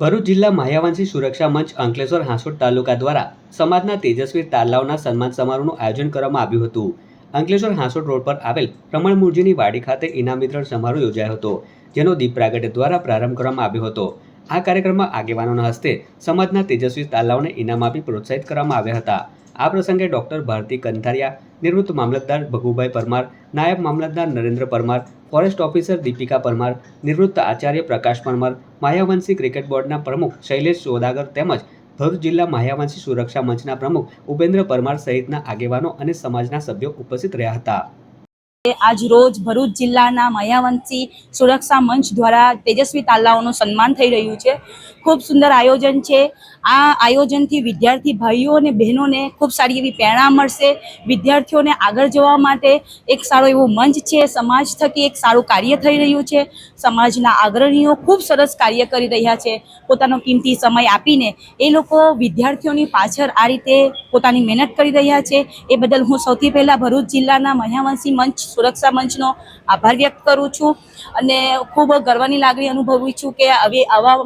ભરૂચ જિલ્લા માયાવાંશી સુરક્ષા મંચ અંકલેશ્વર હાંસોટ તાલુકા દ્વારા સમાજના તેજસ્વી તારલાઓના સન્માન સમારોહનું આયોજન કરવામાં આવ્યું હતું. અંકલેશ્વર હાંસોડ રોડ પર આવેલ રમણ મુરજીની વાડી ખાતે ઇનામ વિતરણ સમારોહ યોજાયો હતો, જેનો દીપ પ્રાગટ્ય દ્વારા પ્રારંભ કરવામાં આવ્યો હતો. આ કાર્યક્રમમાં આગેવાનોના હસ્તે સમાજના તેજસ્વી તાલાઓને ઇનામ આપી પ્રોત્સાહિત કરવામાં આવ્યા હતા. આ પ્રસંગે ડોક્ટર ભારતી કંથારિયા, નિવૃત્ત મામલતદાર ભગુભાઈ પરમાર, નાયબ મામલતદાર નરેન્દ્ર પરમાર, ફોરેસ્ટ ઓફિસર દીપિકા પરમાર, નિવૃત્ત આચાર્ય પ્રકાશ પરમાર, માયાવંશી ક્રિકેટ બોર્ડના પ્રમુખ શૈલેષ સોદાગર તેમજ ભરૂચ જિલ્લા માયાવંશી સુરક્ષા મંચના પ્રમુખ ઉપેન્દ્ર પરમાર સહિતના આગેવાનો અને સમાજના સભ્યો ઉપસ્થિત રહ્યા હતા. આજ રોજ ભરૂચ જિલ્લાના માયાવંશી સુરક્ષા મંચ દ્વારા તેજસ્વી તાલાઓનું સન્માન થઈ રહ્યું છે. ખૂબ સુંદર આયોજન છે. આ આયોજનથી વિદ્યાર્થી ભાઈઓ અને બહેનોને ખૂબ સારી એવી પ્રેરણા મળશે. વિદ્યાર્થીઓને આગળ જવા માટે એક સારો એવો મંચ છે. સમાજ થકી એક સારું કાર્ય થઈ રહ્યું છે. સમાજના અગ્રણીઓ ખૂબ સરસ કાર્ય કરી રહ્યા છે. પોતાનો કિંમતી સમય આપીને એ લોકો વિદ્યાર્થીઓની પાછળ આ રીતે પોતાની મહેનત કરી રહ્યા છે. એ બદલ હું સૌથી પહેલાં ભરૂચ જિલ્લાના માયાવંશી મંચ સુરક્ષા મંચનો આભાર વ્યક્ત કરું છું અને ખૂબ ગર્વની લાગણી અનુભવું છું કે હવે આવા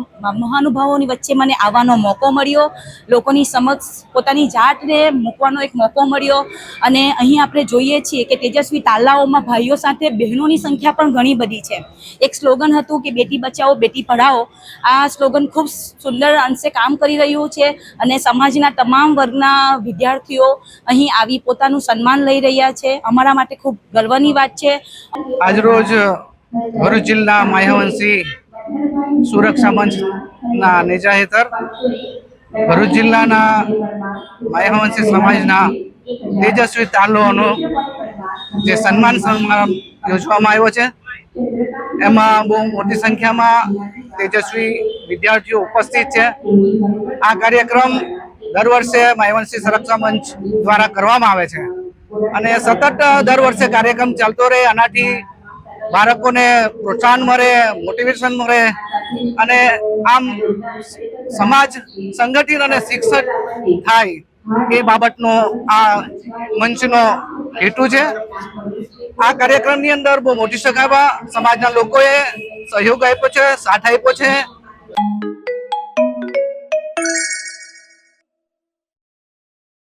મહાનુભાવોની વચ્ચે મને આવવાનો મોકો મળ્યો. લોકોની સમક્ષ પોતાની જાતને મૂકવાનો એક મોકો મળ્યો અને અહીં આપણે જોઈએ છીએ કે તેજસ્વી તાલાઓમાં ભાઈઓ સાથે બહેનોની સંખ્યા પણ ઘણી બધી છે. એક સ્લોગન હતું કે બેટી બચાવો, બેટી પઢાઓ. આ સ્લોગન ખૂબ સુંદર અંશે કામ કરી રહ્યું છે અને સમાજના તમામ વર્ગના વિદ્યાર્થીઓ અહીં આવી પોતાનું સન્માન લઈ રહ્યા છે. અમારા માટે ખૂબ ગર્વની વાત છે. આજરોજ ભરૂચ જિલ્લા માયાવંશી સુરક્ષા મંચના નેજા હેઠળ ભરૂચ જિલ્લાના માયાવંશી સમાજના તેજસ્વી તાલુઓનો જે સન્માન સમારંભ યોજવામાં આવ્યો છે, એમાં બહુ મોટી સંખ્યામાં તેજસ્વી વિદ્યાર્થીઓ ઉપસ્થિત છે. આ કાર્યક્રમ દર વર્ષે માયાવંશી સુરક્ષા મંચ દ્વારા કરવામાં આવે છે. અને સતત દર વર્ષે કાર્યક્રમ ચાલતો રહે, આનાથી બાળકોને પ્રોત્સાહન મળે, મોટિવેશન મળે, અને આમ સમાજ સંગઠિત અને શિક્ષક થાય એ બાબતનો આ મંચનો હેતુ છે. આ કાર્યક્રમની અંદર બહુ મોટી સગાવા સમાજના લોકોએ સહયોગ આપ્યો છે, સાથ આપ્યો છે.